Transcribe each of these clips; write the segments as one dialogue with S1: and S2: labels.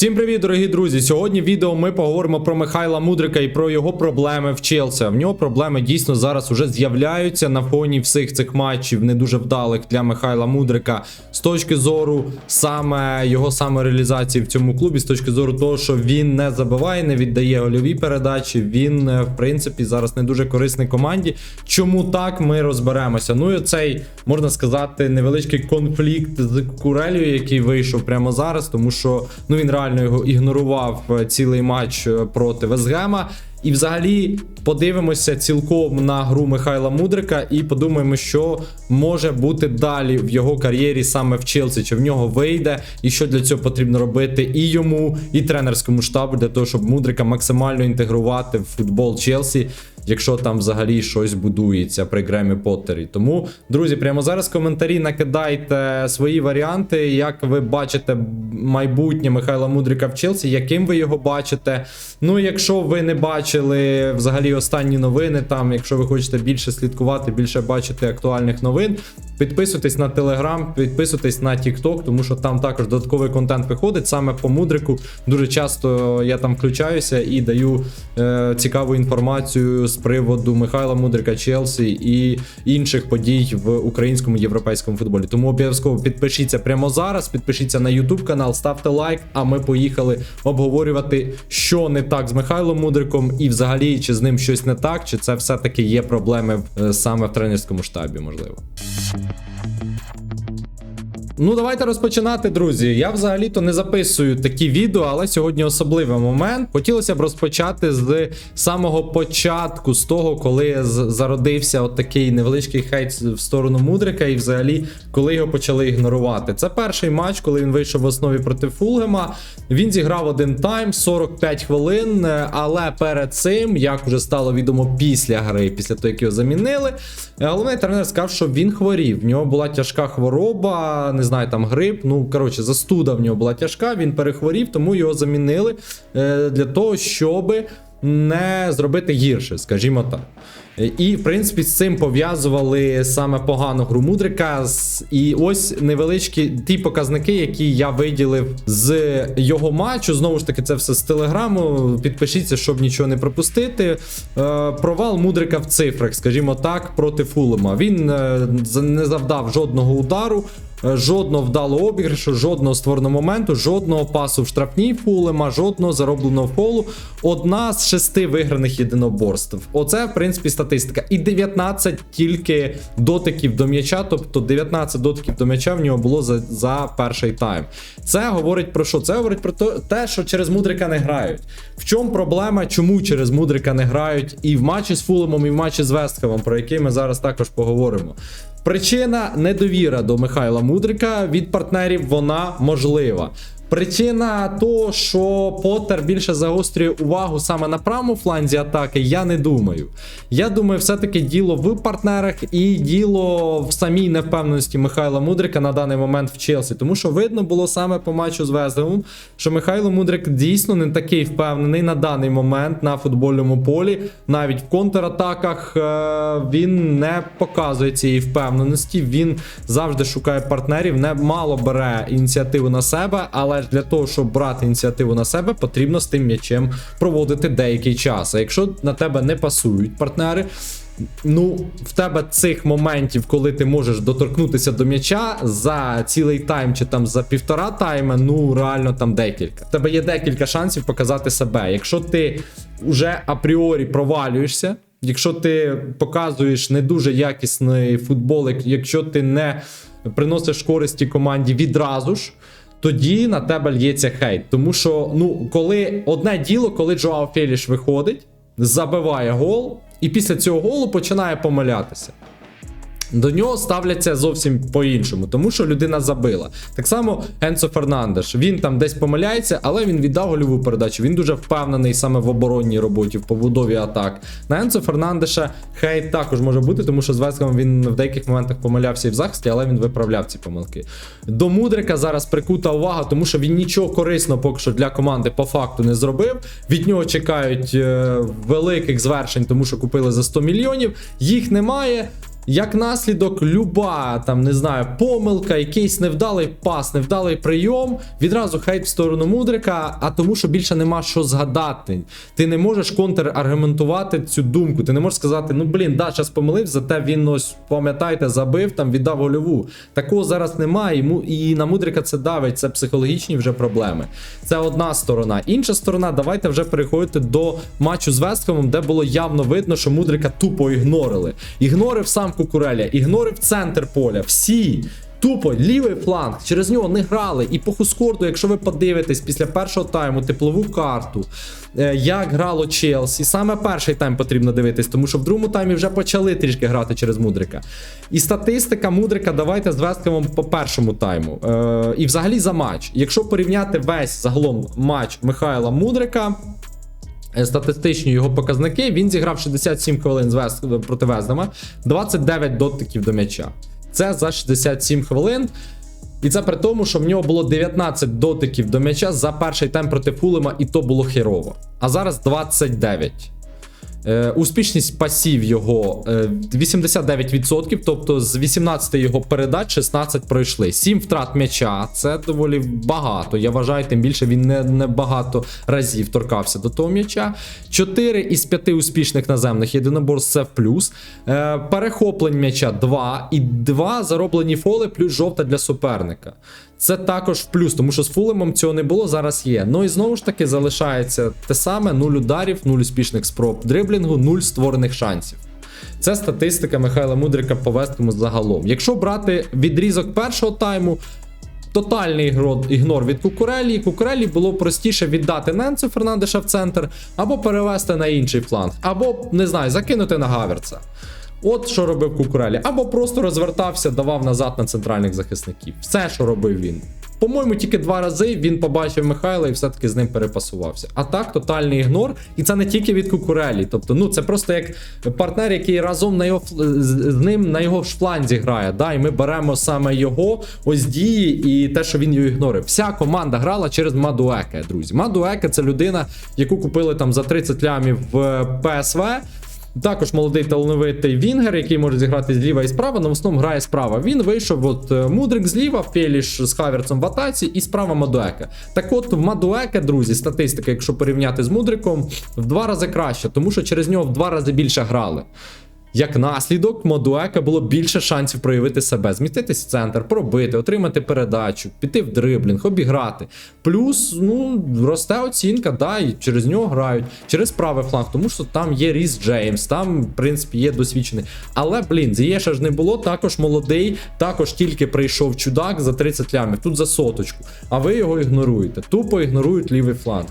S1: Всім привіт, дорогі друзі! Сьогодні в відео ми поговоримо про Михайла Мудрика і про його проблеми в Челсі. В нього проблеми дійсно зараз уже з'являються на фоні всіх цих матчів, не дуже вдалих для Михайла Мудрика з точки зору саме його самореалізації в цьому клубі, з точки зору того, що він не забиває, не віддає гольові передачі. Він, е, в принципі, зараз не дуже корисний команді. Чому так, ми розберемося. Ну і цей можна сказати невеличкий конфлікт з Курелью, який вийшов прямо зараз, тому що ну він реально його ігнорував е, цілий матч е, проти Вестгема. І взагалі подивимося цілком на гру Михайла Мудрика і подумаємо, що може бути далі в його кар'єрі саме в Челсі, чи в нього вийде, і що для цього потрібно робити і йому, і тренерському штабу для того, щоб Мудрика максимально інтегрувати в футбол Челсі, якщо там взагалі щось будується при Гремі Поттері. Тому, друзі, прямо зараз в коментарі накидайте свої варіанти, як ви бачите майбутнє Михайла Мудрика в Челсі, яким ви його бачите. Ну, якщо ви не бачили взагалі останні новини, там, якщо ви хочете більше слідкувати, більше бачити актуальних новин, підписуйтесь на Телеграм, підписуйтесь на TikTok, тому що там також додатковий контент виходить саме по мудрику. Дуже часто я там включаюся і даю е, цікаву інформацію з приводу Михайла Мудрика Челсі і інших подій в українському європейському футболі. Тому обов'язково підпишіться прямо зараз, підпишіться на YouTube канал, ставте лайк. А ми поїхали обговорювати, що не так з Михайлом Мудриком, і взагалі чи з ним щось не так, чи це все-таки є проблеми е, саме в тренерському штабі, можливо. Ну, давайте розпочинати, друзі. Я взагалі-то не записую такі відео, але сьогодні особливий момент. Хотілося б розпочати з самого початку, з того, коли зародився от такий невеличкий хейт в сторону Мудрика, і взагалі, коли його почали ігнорувати. Це перший матч, коли він вийшов в основі проти Фулгема. Він зіграв один тайм, 45 хвилин. Але перед цим, як вже стало відомо після гри, після того, як його замінили, головний тренер сказав, що він хворів. В нього була тяжка хвороба, не знаю, там грип. Ну, коротше, застуда в нього була тяжка, він перехворів, тому його замінили е, для того, щоб не зробити гірше, скажімо так. Е, І, в принципі, з цим пов'язували саме погану гру Мудрика. І ось невеличкі ті показники, які я виділив з його матчу. Знову ж таки, це все з телеграму. Підпишіться, щоб нічого не пропустити. Е, Провал Мудрика в цифрах, скажімо так, проти Фулема. Він не завдав жодного удару. Е, Жодного вдалого обіграшу, жодного створеного моменту, жодного пасу в штрафній фулема, жодного заробленого фолу. Одна з шести виграних єдиноборств. Оце, в принципі, статистика. І 19 тільки дотиків до м'яча, тобто 19 дотиків до м'яча в нього було за, за перший тайм. Це говорить про що? Це говорить про те, що через Мудрика не грають. В чому проблема, чому через Мудрика не грають і в матчі з Фулемом, і в матчі з Вестхемом, про який ми зараз також поговоримо. Причина недовіра до Михайла Мудрика від партнерів вона можлива. Причина того, що Поттер більше загострює увагу саме на правому фланзі атаки, я не думаю. Я думаю, все-таки діло в партнерах і діло в самій невпевненості Михайла Мудрика на даний момент в Челсі. Тому що видно було саме по матчу з Веземом, що Михайло Мудрик дійсно не такий впевнений на даний момент на футбольному полі. Навіть в контратаках е, він не показує цієї впевненості. Він завжди шукає партнерів, не мало бере ініціативу на себе, але ж для того, щоб брати ініціативу на себе, потрібно з тим м'ячем проводити деякий час. А якщо на тебе не пасують партнери. Ну, в тебе цих моментів, коли ти можеш доторкнутися до м'яча за цілий тайм чи там за півтора тайма, ну реально там декілька. В тебе є декілька шансів показати себе. Якщо ти вже апріорі провалюєшся, якщо ти показуєш не дуже якісний футбол, якщо ти не приносиш користі команді відразу ж. Тоді на тебе лється хейт. Тому що, ну, коли одне діло, коли Джоао Феліш виходить, забиває гол, і після цього голу починає помилятися. До нього ставляться зовсім по-іншому, тому що людина забила. Так само Енцо Фернандеш. Він там десь помиляється, але він віддав гольову передачу. Він дуже впевнений саме в оборонній роботі, в побудові атак. На Енцо Фернандеша хейт також може бути, тому що з Веском він в деяких моментах помилявся і в захисті, але він виправляв ці помилки. До Мудрика зараз прикута увага, тому що він нічого корисного поки що для команди по факту не зробив. Від нього чекають е, великих звершень, тому що купили за 100 мільйонів. Їх немає. Як наслідок, люба там не знаю, помилка, якийсь невдалий пас, невдалий прийом, відразу хейт в сторону мудрика, а тому, що більше нема що згадати. Ти не можеш контраргументувати цю думку. Ти не можеш сказати, ну блін, да, зараз помилився, зате він ось, пам'ятаєте, забив, там віддав гольову. Такого зараз немає. Йому і на мудрика це давить, це психологічні вже проблеми. Це одна сторона. Інша сторона, давайте вже переходити до матчу з Вестхемом, де було явно видно, що мудрика тупо ігнорили. Ігнорив сам Кукуреля, ігнорив центр поля. Всі. Тупо лівий фланг, через нього не грали. І по Хускорду, якщо ви подивитесь після першого тайму теплову карту, е, як грало Челсі, саме перший тайм потрібно дивитись, тому що в другому таймі вже почали трішки грати через Мудрика. І статистика Мудрика, давайте з Весткемом по першому тайму. Е, і взагалі за матч. Якщо порівняти весь загалом матч Михайла Мудрика. Е, Статистичні його показники. Він зіграв 67 хвилин з Вест проти Вездама, 29 дотиків до м'яча. Це за 67 хвилин. І це при тому, що в нього було 19 дотиків до м'яча за перший темп проти Фулема, і то було херово. А зараз 29. Е, успішність пасів його е, 89%, тобто з 18 його передач 16 пройшли. 7 втрат м'яча, це доволі багато. Я вважаю, тим більше він не, не багато разів торкався до того м'яча. 4 із 5 успішних наземних єдиноборств це в плюс. Е, перехоплень м'яча 2 і 2 зароблені фоли, плюс жовта для суперника. Це також в плюс, тому що з Фулемом цього не було, зараз є. Ну і знову ж таки залишається те саме: 0 ударів, 0 успішних спроб дриблінгу, 0 створених шансів. Це статистика Михайла Мудрика по Весткому загалом. Якщо брати відрізок першого тайму, тотальний ігнор від Кукурелі. Кукурелі було простіше віддати Ненцу Фернандеша в центр, або перевести на інший фланг, або, не знаю, закинути на Гаверца. От що робив Кукурелі. Або просто розвертався, давав назад на центральних захисників. Все, що робив він. По-моєму, тільки два рази він побачив Михайла і все-таки з ним перепасувався. А так, тотальний ігнор. І це не тільки від Кукурелі. Тобто, ну це просто як партнер, який разом на його з ним на його ж фланзі грає. Да? І ми беремо саме його ось дії і те, що він його ігнорив. Вся команда грала через Мадуеке, друзі. Мадуеке це людина, яку купили там за 30 лямів в ПСВ. Також молодий талановитий Вінгер, який може зіграти зліва і справа, але в основному грає справа. Він вийшов, от е, Мудрик зліва, Феліш з Хаверцем в атаці і справа Мадуека. Так от в Мадуека, друзі, статистика, якщо порівняти з Мудриком, в два рази краще, тому що через нього в два рази більше грали. Як наслідок, Мадуека було більше шансів проявити себе, зміститись в центр, пробити, отримати передачу, піти в дриблінг, обіграти. Плюс, ну, росте оцінка, да, і через нього грають, через правий фланг, тому що там є Ріс Джеймс, там, в принципі, є досвідчений. Але, блін, Зієша ж не було, також молодий, також тільки прийшов чудак за 30 лямів, тут за соточку. А ви його ігноруєте. Тупо ігнорують лівий фланг.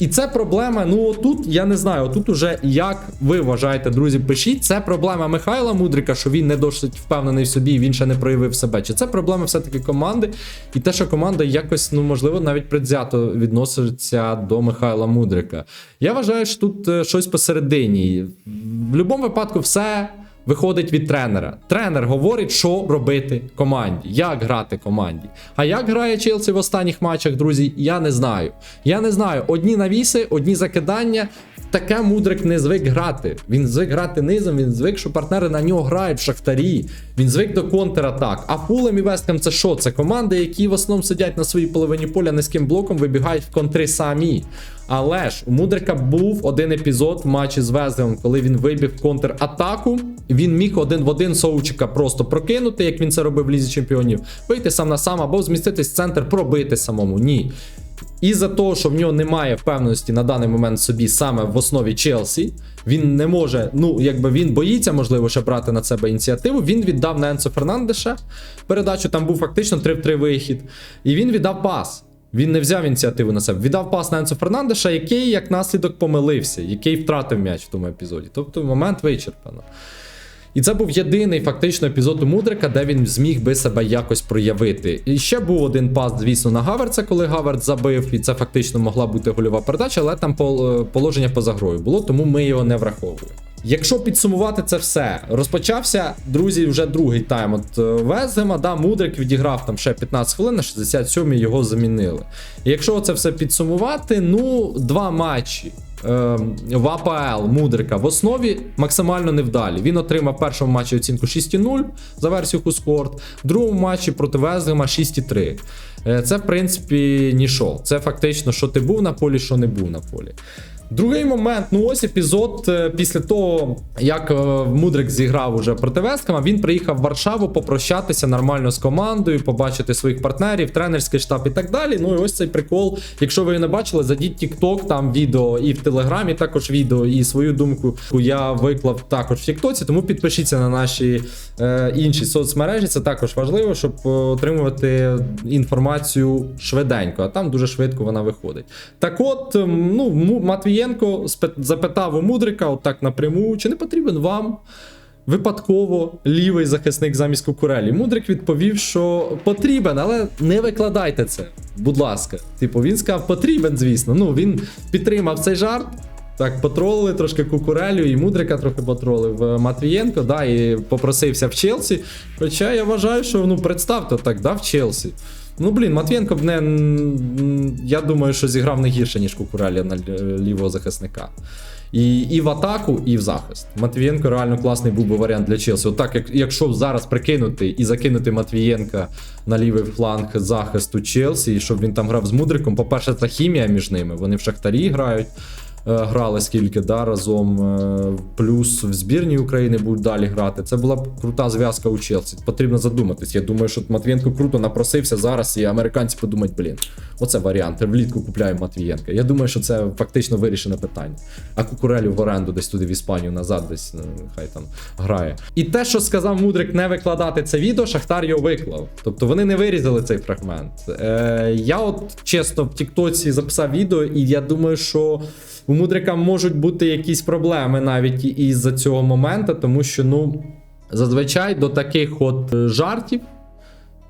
S1: І це проблема. Ну отут я не знаю. Отут уже як ви вважаєте, друзі, пишіть. Це проблема Михайла Мудрика, що він не досить впевнений в собі, і він ще не проявив себе. Чи це проблема все-таки команди? І те, що команда якось, ну можливо, навіть предвзято відноситься до Михайла Мудрика. Я вважаю, що тут е, щось посередині. В будь-якому випадку все. Виходить від тренера. Тренер говорить, що робити команді, як грати команді. А як грає Челсі в останніх матчах, друзі, я не знаю. Я не знаю. Одні навіси, одні закидання. Таке мудрик не звик грати. Він звик грати низом, він звик, що партнери на нього грають в шахтарі. Він звик до контратак. А Фулем і Весткем це що? Це команди, які в основному сидять на своїй половині поля низьким блоком, вибігають в контри самі. Але ж у Мудрика був один епізод в матчі з Везлем, коли він вибіг контратаку. Він міг один в один Соучика просто прокинути, як він це робив в лізі чемпіонів, вийти сам на сам або зміститись в центр, пробити самому. Ні. І за того, що в нього немає впевненості на даний момент собі саме в основі Челсі, він не може, ну якби він боїться, можливо, ще брати на себе ініціативу. Він віддав на Енсо Фернандеша передачу. Там був фактично 3 в 3 вихід, і він віддав пас. Він не взяв ініціативу на себе. Віддав пас на Енсо Фернандеша, який як наслідок помилився, який втратив м'яч в тому епізоді. Тобто момент вичерпано. І це був єдиний фактично епізод у Мудрика, де він зміг би себе якось проявити. І ще був один пас, звісно, на Гаверца, коли Гаверц забив, і це фактично могла бути гольова передача, але там пол- положення поза грою було, тому ми його не враховуємо. Якщо підсумувати це все, розпочався, друзі, вже другий тайм. От е, Везгема, да, Мудрик відіграв там ще 15 хвилин, на 67-й його замінили. Якщо це все підсумувати, ну, два матчі. е, В АПЛ Мудрика в основі максимально невдалі. Він отримав в першому матчі оцінку 6,0 за версію Кускорт, в другому матчі проти Везгема 6,3. Е, Це, в принципі, нішо. Це фактично, що ти був на полі, що не був на полі. Другий момент, ну ось епізод е, після того, як е, Мудрик зіграв уже проти Вескама, він приїхав в Варшаву попрощатися нормально з командою, побачити своїх партнерів, тренерський штаб і так далі. Ну і ось цей прикол. Якщо ви не бачили, зайдіть TikTok, там відео і в Телеграмі також відео, і свою думку я виклав також в Тіктоці. Тому підпишіться на наші е, інші соцмережі. Це також важливо, щоб е, отримувати інформацію швиденько, а там дуже швидко вона виходить. Так от, ну, Му- Матвієнко запитав у Мудрика, отак напряму, чи не потрібен вам випадково лівий захисник замість Кукурелі. Мудрик відповів, що потрібен, але не викладайте це. Будь ласка. Типу, він сказав, потрібен, звісно. Ну, він підтримав цей жарт. Так, потролили трошки Кукурелю і Мудрика трохи потролив е, Матвієнко, да, і попросився в Челсі. Хоча я вважаю, що ну представте так, да, в Челсі. Ну блін, Матвієнко б не. Я думаю, що зіграв не гірше, ніж Кукурелі на лівого захисника. І, і в атаку, і в захист. Матвієнко реально класний був би варіант для Челсі. Отак, як, якщо зараз прикинути і закинути Матвієнка на лівий фланг захисту Челсі, і щоб він там грав з Мудриком, по-перше, це хімія між ними. Вони в Шахтарі грають. Е, Грали скільки да, разом, е, плюс в збірній України будуть далі грати. Це була б крута зв'язка у Челсі. Потрібно задуматись. Я думаю, що Матвієнко круто напросився зараз, і американці подумають, блін, оце варіант. Влітку купляємо Матвієнка. Я думаю, що це фактично вирішене питання. А Кукурелю в оренду десь туди в Іспанію назад, десь ну, хай там грає. І те, що сказав Мудрик, не викладати це відео, Шахтар його виклав. Тобто вони не вирізали цей фрагмент. Е, я от чесно в Тіктоці записав відео, і я думаю, що у Мудрика можуть бути якісь проблеми навіть із-за цього моменту, тому що, ну, зазвичай до таких от е, жартів.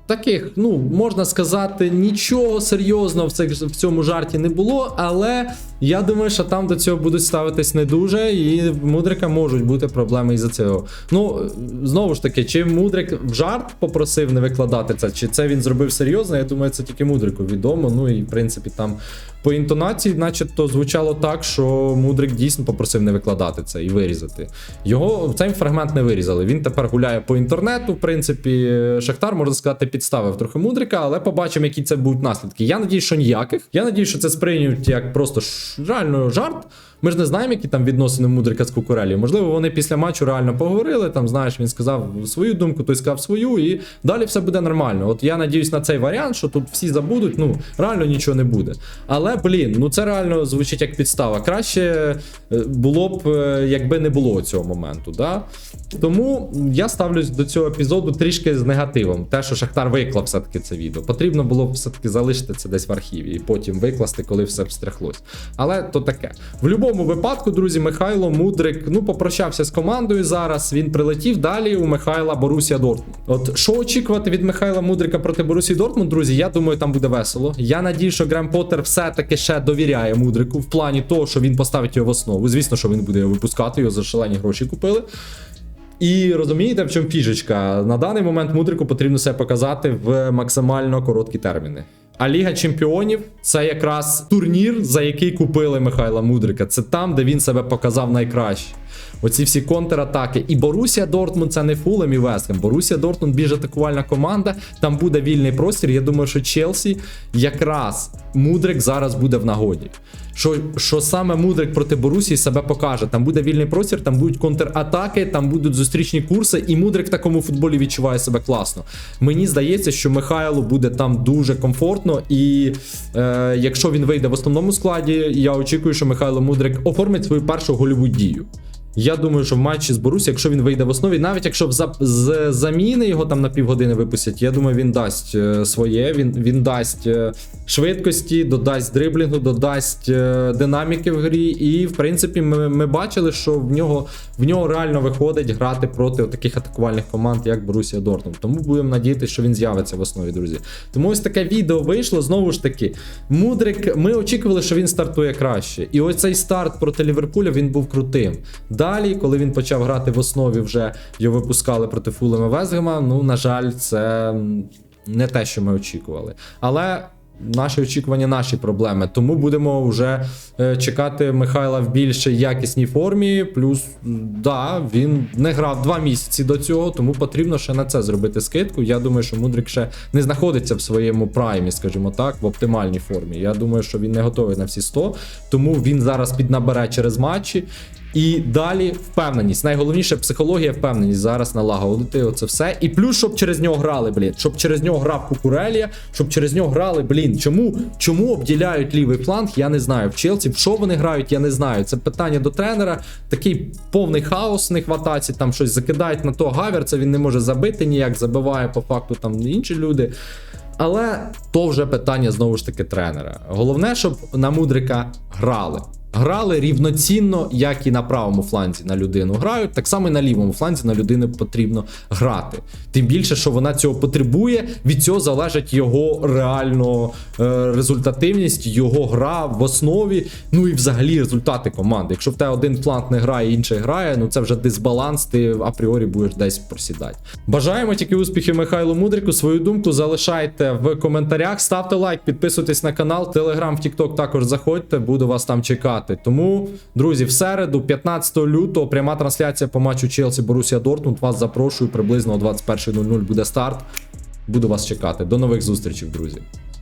S1: Таких, ну, можна сказати, нічого серйозного в цьому жарті не було, але я думаю, що там до цього будуть ставитись не дуже, і в Мудрика можуть бути проблеми із-за цього. Ну, знову ж таки, чи Мудрик в жарт попросив не викладати це, чи це він зробив серйозно, я думаю, це тільки Мудрику відомо. Ну і в принципі там по інтонації, начебто, звучало так, що Мудрик дійсно попросив не викладати це і вирізати. Його цей фрагмент не вирізали. Він тепер гуляє по інтернету. В принципі, Шахтар, можна сказати, підставив трохи Мудрика, але побачимо, які це будуть наслідки. Я надію, що ніяких. Я надію, що це сприймуть як просто ш- реально жарт. Ми ж не знаємо, які там відносини Мудрика з Кукурелі. Можливо, вони після матчу реально поговорили. Там, знаєш, він сказав свою думку, той сказав свою, і далі все буде нормально. От я надіюсь на цей варіант, що тут всі забудуть, ну реально нічого не буде. Але блін, ну це реально звучить як підстава. Краще е, було б, е, якби не було цього моменту. Да? Тому я ставлюсь до цього епізоду трішки з негативом. Те, що Шахтар виклав все-таки це відео. Потрібно було б все-таки залишити це десь в архіві і потім викласти, коли все встряхлось. Але то таке. В будь-якому випадку, друзі, Михайло Мудрик ну попрощався з командою зараз. Він прилетів далі у Михайла Борусія Дортмунд. От що очікувати від Михайла Мудрика проти Борусії Дортмунд, друзі? Я думаю, там буде весело. Я надію, що Грем Поттер все-таки ще довіряє Мудрику в плані того, що він поставить його в основу. Звісно, що він буде його випускати, його за шалені гроші купили. І розумієте, в чому фішечка? На даний момент Мудрику потрібно себе показати в максимально короткі терміни. А Ліга Чемпіонів це якраз турнір, за який купили Михайла Мудрика. Це там, де він себе показав найкраще. Оці всі контратаки. І Борусія Дортмунд це не Фулем і Вестхем. Борусія Дортмунд більш атакувальна команда. Там буде вільний простір. Я думаю, що Челсі якраз Мудрик зараз буде в нагоді. Що, що саме Мудрик проти Борусії себе покаже. Там буде вільний простір, там будуть контратаки, там будуть зустрічні курси, і Мудрик в такому футболі відчуває себе класно. Мені здається, що Михайлу буде там дуже комфортно, і е, якщо він вийде в основному складі, я очікую, що Михайло Мудрик оформить свою першу гольову дію. Я думаю, що в матчі з Борусі, якщо він вийде в основі, навіть якщо в за- з заміни його там на півгодини випустять, я думаю, він дасть е, своє. Він, він дасть е, швидкості, додасть дриблінгу, додасть е, динаміки в грі. І в принципі, ми, ми бачили, що в нього в нього реально виходить грати проти таких атакувальних команд, як Борусія Дортмунд. Тому будемо надіятися, що він з'явиться в основі, друзі. Тому ось таке відео вийшло. Знову ж таки, Мудрик. Ми очікували, що він стартує краще. І ось цей старт проти Ліверпуля він був крутим. Далі, коли він почав грати в основі, вже його випускали проти Фулема Везгема. Ну, на жаль, це не те, що ми очікували. Але. Наші очікування, наші проблеми. Тому будемо вже е, чекати Михайла в більш якісній формі. Плюс, да, він не грав два місяці до цього, тому потрібно ще на це зробити скидку. Я думаю, що Мудрик ще не знаходиться в своєму праймі, скажімо так, в оптимальній формі. Я думаю, що він не готовий на всі 100, тому він зараз піднабере через матчі. І далі впевненість. Найголовніше психологія, впевненість зараз налагодити оце все. І плюс, щоб через нього грали, блін. Щоб через нього грав Кукурелія, щоб через нього грали, блін. Чому чому обділяють лівий фланг? Я не знаю. В Челсі, в що вони грають, я не знаю. Це питання до тренера. Такий повний хаос не хватається, там щось закидають на то Гаверца, він не може забити ніяк, забиває по факту там інші люди. Але то вже питання знову ж таки тренера. Головне, щоб на мудрика грали. Грали рівноцінно, як і на правому фланзі на людину грають, так само і на лівому фланзі на людину потрібно грати. Тим більше, що вона цього потребує, від цього залежить його реально е, результативність, його гра в основі, ну і взагалі результати команди. Якщо в тебе один фланг не грає, інший грає, ну це вже дисбаланс, ти апріорі будеш десь просідати. Бажаємо тільки успіхів Михайлу Мудрику. Свою думку залишайте в коментарях, ставте лайк, підписуйтесь на канал, Телеграм, в Тікток також заходьте, буду вас там чекати. Тому, друзі, в середу, 15 лютого, пряма трансляція по матчу Челсі Борусія Дортмунд. Вас запрошую приблизно о 21.00 буде старт. Буду вас чекати. До нових зустрічей, друзі.